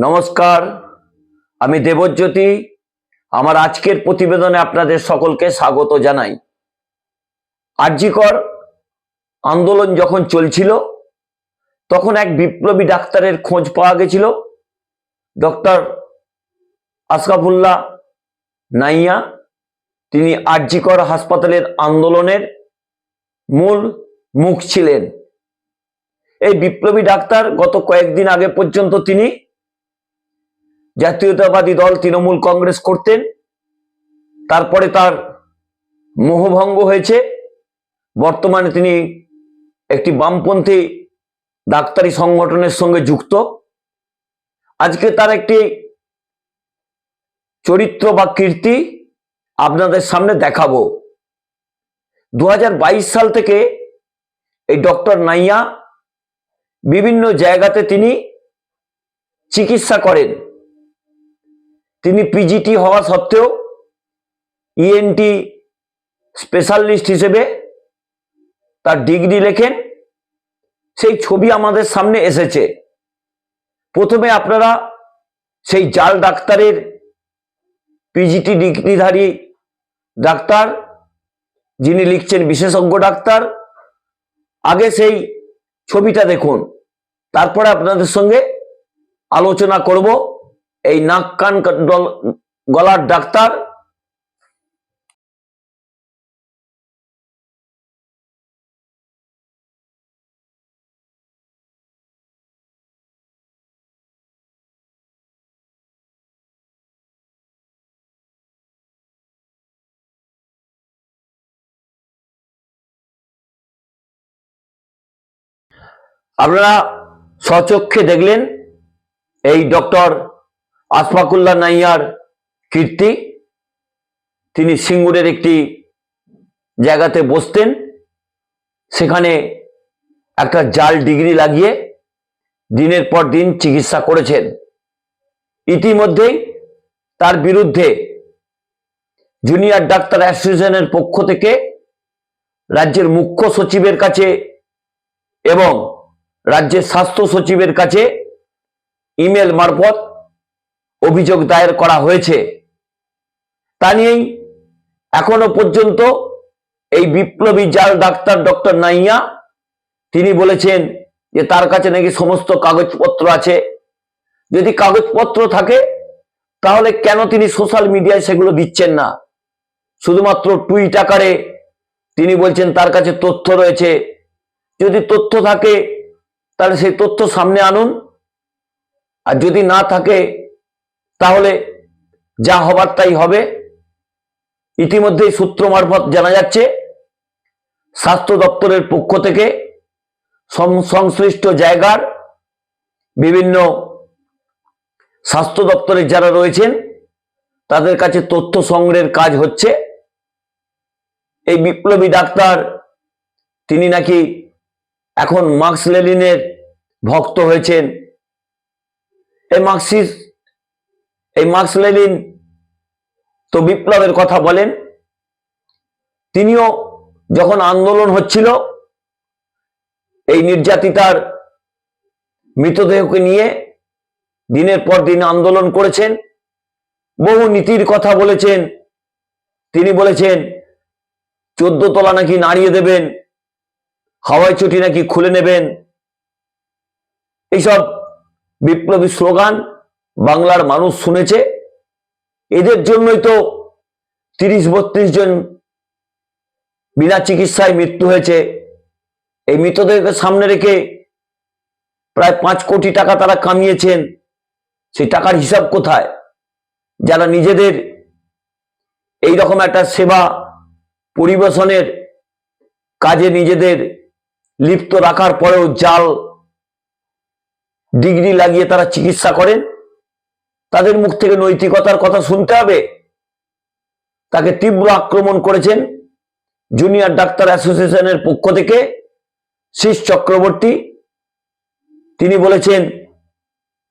নমস্কার, আমি দেবজ্যোতি। আমার আজকের প্রতিবেদনে আপনাদের সকলকে স্বাগত জানাই। আরজিকর আন্দোলন যখন চলছিল, তখন এক বিপ্লবী ডাক্তারের খোঁজ পাওয়া গেছিল। ডক্টর আশরাফুল্লাহ নাইয়া, তিনি আরজিকর হাসপাতালের আন্দোলনের মূল মুখ ছিলেন। এই বিপ্লবী ডাক্তার গত কয়েকদিন আগে পর্যন্ত তিনি জাতীয়তাবাদী দল তৃণমূল কংগ্রেস করতেন। তারপরে তার মোহভঙ্গ হয়েছে। বর্তমানে তিনি একটি বামপন্থী ডাক্তারি সংগঠনের সঙ্গে যুক্ত। আজকে তার একটি চরিত্র বা কীর্তি আপনাদের সামনে দেখাবো। দু হাজার বাইশ সাল থেকে এই ডক্টর নাইয়া বিভিন্ন জায়গাতে তিনি চিকিৎসা করেন। তিনি পিজিটি হওয়া সত্ত্বেও ইএনটি স্পেশালিস্ট হিসেবে তার ডিগ্রি লেখেন। সেই ছবি আমাদের সামনে এসেছে। প্রথমে আপনারা সেই জাল ডাক্তারের পিজিটি ডিগ্রিধারী ডাক্তার, যিনি লিখছেন বিশেষজ্ঞ ডাক্তার, আগে সেই ছবিটা দেখুন। তারপরে আপনাদের সঙ্গে আলোচনা করব। এই নাক কান গলার ডাক্তার আপনারা স্বচক্ষে দেখলেন এই ডক্টর আসফাকুল্লাহ নাইয়ার কীর্তি। তিনি সিঙ্গুরের একটি জায়গাতে বসতেন, সেখানে একটা জাল ডিগ্রি লাগিয়ে দিনের পর দিন চিকিৎসা করেছেন। ইতিমধ্যেই তার বিরুদ্ধে জুনিয়র ডাক্তার অ্যাসোসিয়েশনের পক্ষ থেকে রাজ্যের মুখ্য সচিবের কাছে এবং রাজ্যের স্বাস্থ্য সচিবের কাছে ইমেল মারফত অভিযোগ দায়ের করা হয়েছে। তা নিয়েই এখনও পর্যন্ত এই বিপ্লবী জাল ডাক্তার ডক্টর নাইয়া তিনি বলেছেন যে তার কাছে নাকি সমস্ত কাগজপত্র আছে। যদি কাগজপত্র থাকে, তাহলে কেন তিনি সোশ্যাল মিডিয়ায় সেগুলো দিচ্ছেন না? শুধুমাত্র টুইট আকারে তিনি বলছেন তার কাছে তথ্য রয়েছে। যদি তথ্য থাকে তাহলে সেই তথ্য সামনে আনুন। আর যদি না থাকে, তাহলে যা হবার তাই হবে। ইতিমধ্যেই সূত্র মারফত জানা যাচ্ছে, স্বাস্থ্য দপ্তরের পক্ষ থেকে সংশ্লিষ্ট জায়গার বিভিন্ন স্বাস্থ্য দপ্তরে যারা রয়েছেন, তাদের কাছে তথ্য সংগ্রহের কাজ হচ্ছে। এই বিপ্লবী ডাক্তার, তিনি নাকি এখন মার্কস লেলিনের ভক্ত হয়েছেন। এই মার্কসিস, এই মার্কস লেলিন তো বিপ্লবের কথা বলেন। তিনিও যখন আন্দোলন হচ্ছিল, এই নির্যাতিতার মৃতদেহকে নিয়ে দিনের পর দিন আন্দোলন করেছেন। বহু নীতির কথা বলেছেন। তিনি বলেছেন, চোদ্দ তলা নাকি নাড়িয়ে দেবেন হাওয়াই চটি নাকি খুলে নেবেন? এইসব বিপ্লবী স্লোগান বাংলার মানুষ শুনেছে। এদের জন্যই তো তিরিশ বত্রিশ জন বিনা চিকিৎসায় মৃত্যু হয়েছে। এই মৃতদেহকে সামনে রেখে প্রায় পাঁচ কোটি টাকা তারা কামিয়েছেন। সেই টাকার হিসাব কোথায়? যারা নিজেদের এই রকম একটা সেবা পরিবেশনের কাজে নিজেদের লিপ্ত রাখার পরেও জাল ডিগ্রি লাগিয়ে তারা চিকিৎসা করেন। তাদের মুখ থেকে নৈতিকতার কথা শুনতে হবে। তাকে তীব্র আক্রমণ করেছেন জুনিয়র ডাক্তার অ্যাসোসিয়েশনের পক্ষ থেকে শীষ চক্রবর্তী। তিনি বলেছেন,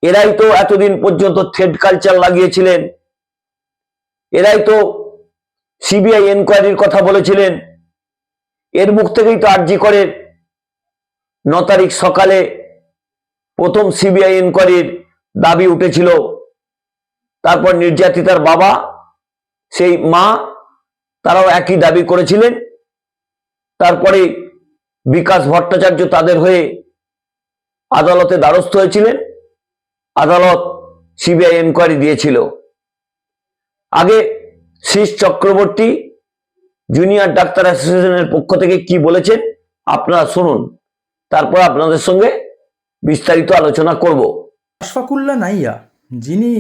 এরাই তো এতদিন পর্যন্ত থ্রেড কালচার লাগিয়েছিলেন। এরাই তো সিবিআই এনকোয়ারির কথা বলেছিলেন। এর মুখ থেকেই তো আর্জি করে ন তারিখ সকালে প্রথম সিবিআই এনকোয়ারির দাবি উঠেছিল। তারপর নির্যাতিতার বাবা, সেই মা, তারাও একই দাবি করেছিলেন। তারপরে বিকাশ ভট্টাচার্য তাদের হয়ে আদালতে দ্বারস্থ হয়েছিলেন। আদালত সিবিআই এনকোয়ারি দিয়েছিল। আগে শীষ চক্রবর্তী জুনিয়র ডাক্তার অ্যাসোসিয়েশনের পক্ষ থেকে কি বলেছেন, আপনারা শুনুন। তারপর আপনাদের সঙ্গে বিস্তারিত আলোচনা করব। আশফাকুল্লা নাইয়া, যিনি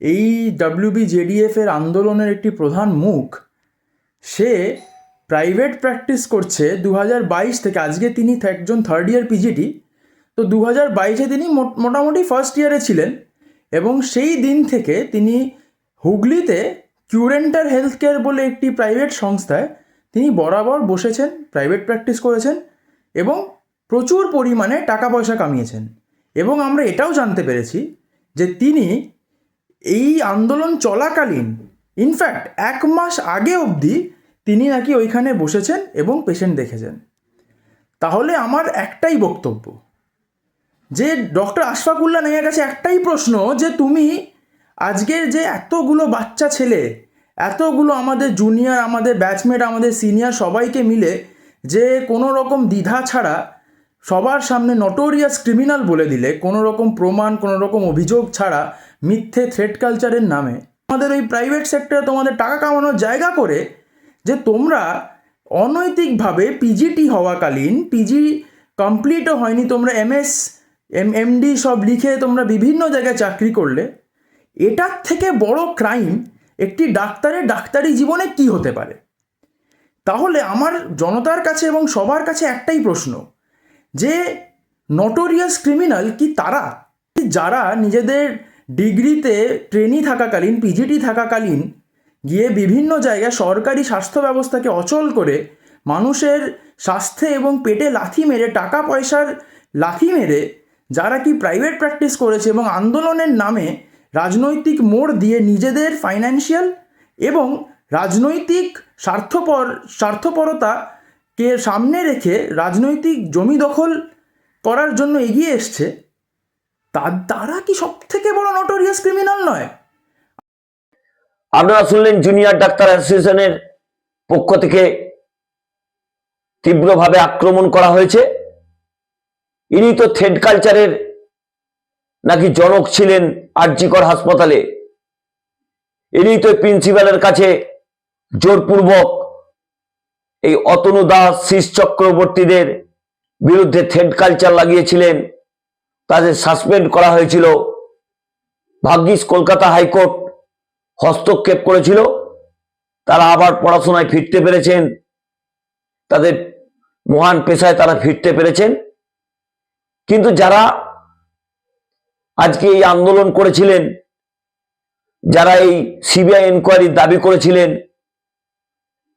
এই ডাব্লিউবি জেডিএফ এর আন্দোলনের একটি প্রধান মুখ, সে প্রাইভেট প্র্যাকটিস করছে দু থেকে। আজকে তিনি একজন থার্ড ইয়ার পিজিটি তো দু হাজার বাইশে তিনি মোটামুটি ফার্স্ট ইয়ারে ছিলেন এবং সেই দিন থেকে তিনি হুগলিতে কিউরেন্টার হেলথ কেয়ার বলে একটি প্রাইভেট সংস্থায় তিনি বরাবর বসেছেন প্রাইভেট প্র্যাকটিস করেছেন। এবং প্রচুর পরিমাণে টাকা পয়সা কামিয়েছেন। এবং আমরা এটাও জানতে পেরেছি যে তিনি এই আন্দোলন চলাকালীন ইনফ্যাক্ট এক মাস আগে অবধি তিনি নাকি ওইখানে বসেছেন এবং পেশেন্ট দেখেছেন। তাহলে আমার একটাই বক্তব্য, যে ডক্টর আশফাকুল্লা নাইয়ার কাছে একটাই প্রশ্ন যে তুমি আজকের যে এতগুলো বাচ্চা ছেলে, এতগুলো আমাদের জুনিয়র আমাদের ব্যাচমেট আমাদের সিনিয়র সবাইকে মিলে যে কোনো রকম দ্বিধা ছাড়া সবার সামনে নটোরিয়াস ক্রিমিনাল বলে দিলে কোনো রকম প্রমাণ কোনো রকম অভিযোগ ছাড়া মিথ্যে থ্রেড কালচারের নামে। আমাদের ওই প্রাইভেট সেক্টরে তোমাদের টাকা কামানোর জায়গা করে যে তোমরা অনৈতিকভাবে পিজিটি হওয়াকালীন পিজি কমপ্লিটও হয়নি, তোমরা এমএস এম এমডি সব লিখে তোমরা বিভিন্ন জায়গায় চাকরি করলে, এটার থেকে বড় ক্রাইম একটি ডাক্তারের ডাক্তারি জীবনে কি হতে পারে? তাহলে আমার জনতার কাছে এবং সবার কাছে একটাই প্রশ্ন, যে নটোরিয়াস ক্রিমিনাল কি তারা? যারা নিজেদের ডিগ্রিতে ট্রেনি থাকাকালীন পিজিটি থাকাকালীন গিয়ে বিভিন্ন জায়গায় সরকারি স্বাস্থ্য ব্যবস্থাকে অচল করে মানুষের স্বাস্থ্যে এবং পেটে লাথি মেরে, টাকা পয়সার লাথি মেরে যারা কি প্রাইভেট প্র্যাকটিস করেছে এবং আন্দোলনের নামে রাজনৈতিক মোড় দিয়ে নিজেদের ফাইন্যান্সিয়াল এবং রাজনৈতিক স্বার্থপর স্বার্থপরতাকে সামনে রেখে রাজনৈতিক জমি দখল করার জন্য এগিয়ে এসছে, তা- তারা কি সব থেকে বড় নটোরিয়াস ক্রিমিনাল নয়? আপনারা শুনলেন জুনিয়র ডাক্তার অ্যাসোসিয়েশনের পক্ষ থেকে তীব্রভাবে আক্রমণ করা হয়েছে। ইনি তো থ্রেড কালচারের নাকি জনক ছিলেন আরজিকর হাসপাতালে। ইনি তো প্রিন্সিপালের কাছে জোরপূর্বক এই অতনু দাস শীষ চক্রবর্তীদের বিরুদ্ধে থ্রেড কালচার লাগিয়েছিলেন। তাদের সাসপেন্ড করা হয়েছিল। ভাগ্যিস কলকাতা হাইকোর্ট হস্তক্ষেপ করেছিল। তারা আবার পড়াশোনায় ফিরতে পেরেছেন। তাদের মহান পেশায় তারা ফিরতে পেরেছেন। কিন্তু যারা আজকে এই আন্দোলন করেছিলেন, যারা এই সিবিআই এনকোয়ারির দাবি করেছিলেন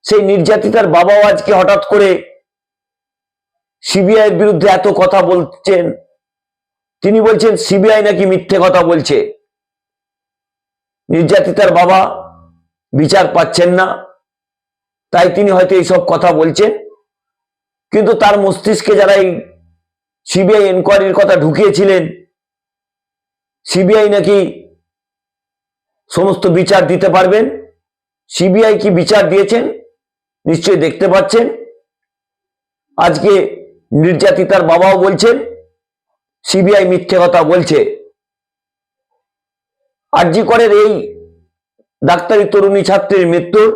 সেই নির্যাতিতার বাবাও আজকে হঠাৎ করে সিবিআই এর বিরুদ্ধে এত কথা বলছেন। তিনি বলছেন, সিবিআই নাকি মিথ্যে কথা বলছে। নির্যাতিতার বাবা বিচার পাচ্ছেন না। তাই তিনি হয়তো এইসব কথা বলছেন। কিন্তু তার মস্তিষ্কে যারা এই সিবিআই এনকোয়ারির কথা ঢুকিয়েছিলেন, সিবিআই নাকি সমস্ত বিচার দিতে পারবেন? সিবিআই কি বিচার দিয়েছেন? নিশ্চয়ই দেখতে পাচ্ছেন। আজকে নির্যাতিতার বাবাও বলছেন, সিবিআই মিথ্যে কথা বলছে। আরজি করের এই ডাক্তারি তরুণী ছাত্রীর মৃত্যুর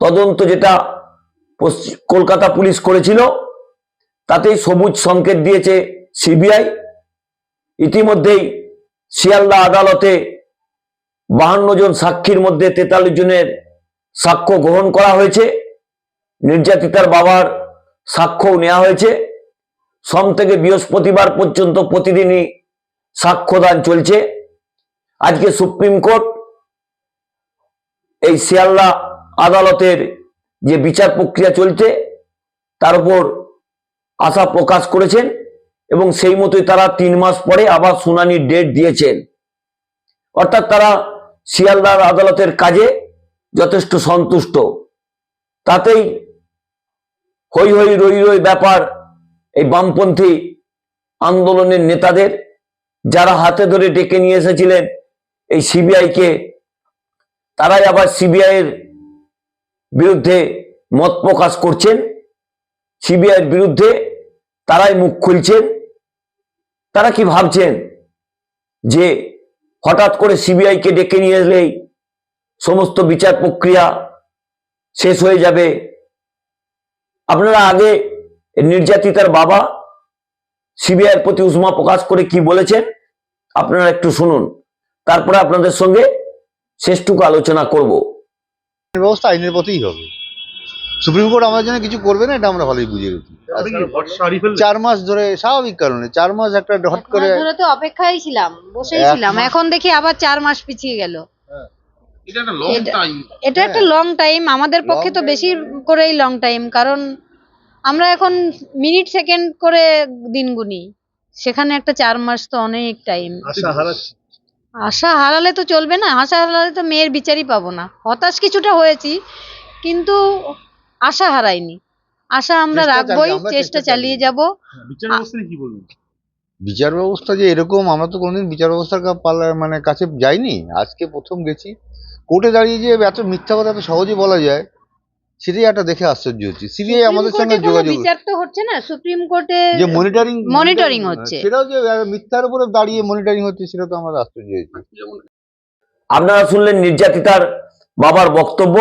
তদন্ত যেটা কলকাতা পুলিশ করেছিল, তাতেই সবুজ সংকেত দিয়েছে সিবিআই। ইতিমধ্যেই শিয়ালদা আদালতে বাহান্ন জন সাক্ষীর মধ্যে তেতাল্লিশ জনের সাক্ষ্য গ্রহণ করা হয়েছে। নির্যাতিতার বাবার সাক্ষ্যও নেওয়া হয়েছে। সোম থেকে বৃহস্পতিবার পর্যন্ত প্রতিদিনই সাক্ষ্যদান চলছে। আজকে সুপ্রিম কোর্ট এই শিয়ালদা আদালতের যে বিচার প্রক্রিয়া চলছে, তার উপর আশা প্রকাশ করেছেন এবং সেই মতোই তারা তিন মাস পরে আবার শুনানির ডেট দিয়েছেন। অর্থাৎ তারা শিয়ালদার আদালতের কাজে যথেষ্ট সন্তুষ্ট। তাতেই হই হই রই রই ব্যাপার, এই বামপন্থী আন্দোলনের নেতাদের যারা হাতে ধরে ডেকে নিয়ে এসেছিলেন এই সিবিআই কে তারাই আবার সিবিআই এর বিরুদ্ধে মত প্রকাশ করছেন। সিবিআই এর বিরুদ্ধে তারাই মুখ খুলছেন। তারা কি ভাবছেন যে হঠাৎ করে সিবিআই কে ডেকে নিয়ে এলেই সমস্ত বিচার প্রক্রিয়া শেষ হয়ে যাবে। আপনারা আগে নির্যাতিতার বাবা সিবিআইয়ের প্রতি উষ্মা প্রকাশ করে কি বলেছেন আপনারা একটু শুনুন। তারপরে আপনাদের সঙ্গে শেষটুকু আলোচনা করব। ব্যবস্থা আইনের পথেই হবে। সুপ্রিম কোর্ট আমাদের জন্য কিছু করবে না এটা আমরা ভালোই বুঝে গেছি। চার মাস ধরে স্বাভাবিক কারণে চার মাস একটা হট করে ধরে তো অপেক্ষায় ছিলাম বসেই ছিলাম। এখন দেখি আবার চার মাস পিছিয়ে গেল। এটা একটা লং টাইম এটা একটা লং টাইম আমাদের পক্ষে তো বেশি করেই লং টাইম কারণ আমরা এখন মিনিট সেকেন্ড করে দিন গুনি। সেখানে একটা চার মাস তো অনেক টাইম আশা হারালে তো চলবে না। আশা হারালে তো মেয়ের বিচারই পাবো না। হতাশ কিছুটা হয়েছি কিন্তু আশা হারাইনি। আশা আমরা রাখবই চেষ্টা চালিয়ে যাব। বিচার ব্যবস্থা নিয়ে কি বলবেন? বিচার ব্যবস্থা যে এরকম আমরা তো কোনোদিন বিচার ব্যবস্থার পাল্লা- মানে কাছে যাইনি। আজকে প্রথম গেছি। কোর্টে দাঁড়িয়ে যে এত মিথ্যা কথা এত সহজে বলা যায় সেটাই একটা দেখে আশ্চর্য হচ্ছে। সিবিআই আমাদের সঙ্গে যোগাযোগ বিচার তো হচ্ছে না সুপ্রিম কোর্টে যে মনিটরিং Monitoring হচ্ছে। সেটাও যে মিথ্যার উপরে দাঁড়িয়ে মনিটরিং হচ্ছে সেটা তো আমরা আশ্চর্য হয়েছি আপনারা শুনলেন নির্যাতিতার বাবার বক্তব্য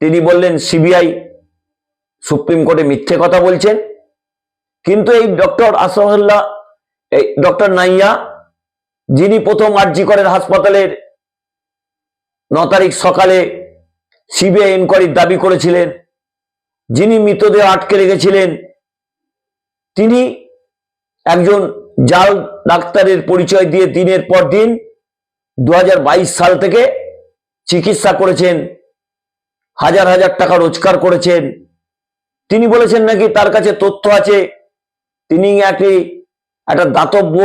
তিনি বললেন সিবিআই সুপ্রিম কোর্টে মিথ্যে কথা বলছেন কিন্তু এই ডক্টর আসাদুল্লাহ এই ডক্টর নাইয়া যিনি প্রথম আরজি করেন হাসপাতালের ন তারিখ সকালে সিবিআই এনকোয়ারির দাবি করেছিলেন। যিনি মৃতদেহ আটকে রেখেছিলেন, তিনি একজন জাল ডাক্তারের পরিচয় দিয়ে দিনের পর দিন দু হাজার বাইশ সাল থেকে চিকিৎসা করেছেন, হাজার হাজার টাকা রোজগার করেছেন। তিনি বলেছেন নাকি তার কাছে তথ্য আছে, তিনি একটি, একটা দাতব্য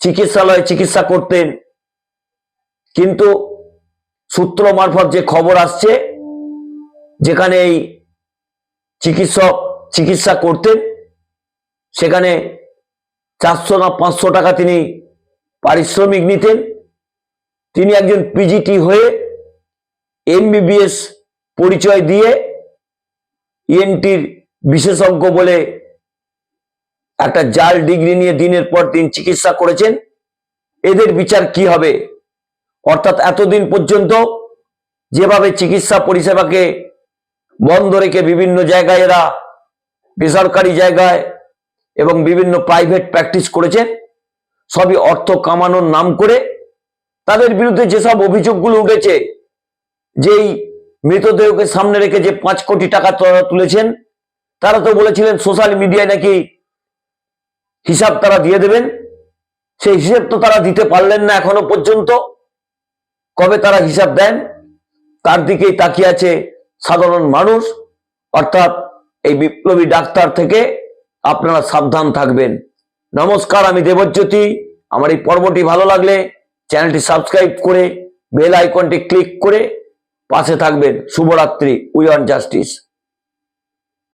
চিকিৎসালয়ে চিকিৎসা করতেন। কিন্তু সূত্র মারফত যে খবর আসছে, যেখানে এই চিকিৎসক চিকিৎসা করতেন, সেখানে চারশো না পাঁচশো টাকা তিনি পারিশ্রমিক নিতেন। তিনি একজন পিজিটি হয়ে এমবিবিএস পরিচয় দিয়ে ইএনটির বিশেষজ্ঞ বলে একটা জাল ডিগ্রি নিয়ে দিনের পর দিন চিকিৎসা করেছেন। এদের বিচার কি হবে? অর্থাৎ এতদিন পর্যন্ত যেভাবে চিকিৎসা পরিষেবাকে বন্ধ রেখে বিভিন্ন জায়গায় এরা বেসরকারি জায়গায় এবং বিভিন্ন প্রাইভেট প্র্যাকটিস করেছেন সবই অর্থ কামানোর নাম করে তাদের বিরুদ্ধে যেসব অভিযোগগুলো উঠেছে, যেই মৃতদেহকে সামনে রেখে যে পাঁচ কোটি টাকা তারা তুলেছেন, তারা তো বলেছিলেন সোশ্যাল মিডিয়ায় নাকি হিসাব তারা দিয়ে দেবেন, সেই হিসেব তো তারা দিতে পারলেন না এখনও পর্যন্ত। কবে তারা হিসাব দেন? তার দিকেই তাকিয়ে আছে সাধারণ মানুষ। অর্থাৎ এই বিপ্লবী ডাক্তার থেকে আপনারা সাবধান থাকবেন। নমস্কার, আমি দেবজ্যোতি। আমার এই পর্বটি ভালো লাগলে চ্যানেলটি সাবস্ক্রাইব করে বেল আইকনটি ক্লিক করে পাশে থাকবেন। শুভরাত্রি, উই অন জাস্টিস।